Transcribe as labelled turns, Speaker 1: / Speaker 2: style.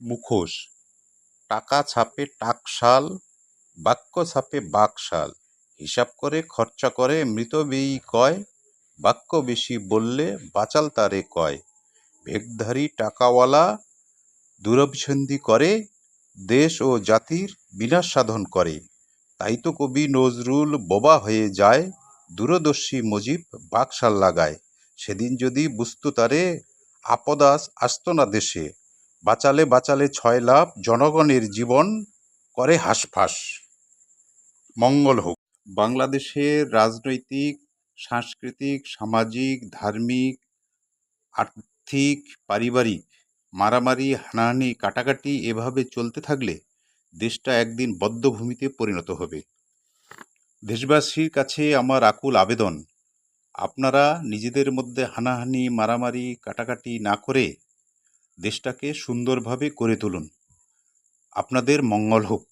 Speaker 1: মুখোশ। টাকা ছাপে টাকশাল, বাক্য ছাপে বাকশাল। হিসাব করে খরচা করে মৃতব্যয়ী কয়, বাক্য বেশি বললে বাচাল তারে কয়। ভেকধারী টাকাওয়ালা দুরভিসন্ধি করে, দেশ ও জাতির বিনাশ সাধন করে। তাই তো কবি নজরুল বোবা হয়ে যায়, দূরদর্শী মুজিব বাকশাল লাগায়। সেদিন যদি বুঝতো তারে আপদাস আসতো না দেশে। বাঁচালে বাঁচালে ছয় লাভ, জনগণের জীবন করে হাঁসফাঁস। মঙ্গল হোক। বাংলাদেশের রাজনৈতিক, সাংস্কৃতিক, সামাজিক, ধার্মিক, আর্থিক, পারিবারিক মারামারি, হানাহানি, কাটাকাটি এভাবে চলতে থাকলে দেশটা একদিন বদ্ধভূমিতে পরিণত হবে। দেশবাসীর কাছে আমার আকুল আবেদন, আপনারা নিজেদের মধ্যে হানাহানি, মারামারি, কাটাকাটি না করে দেশটাকে সুন্দরভাবে করে তুলুন। আপনাদের মঙ্গল হোক।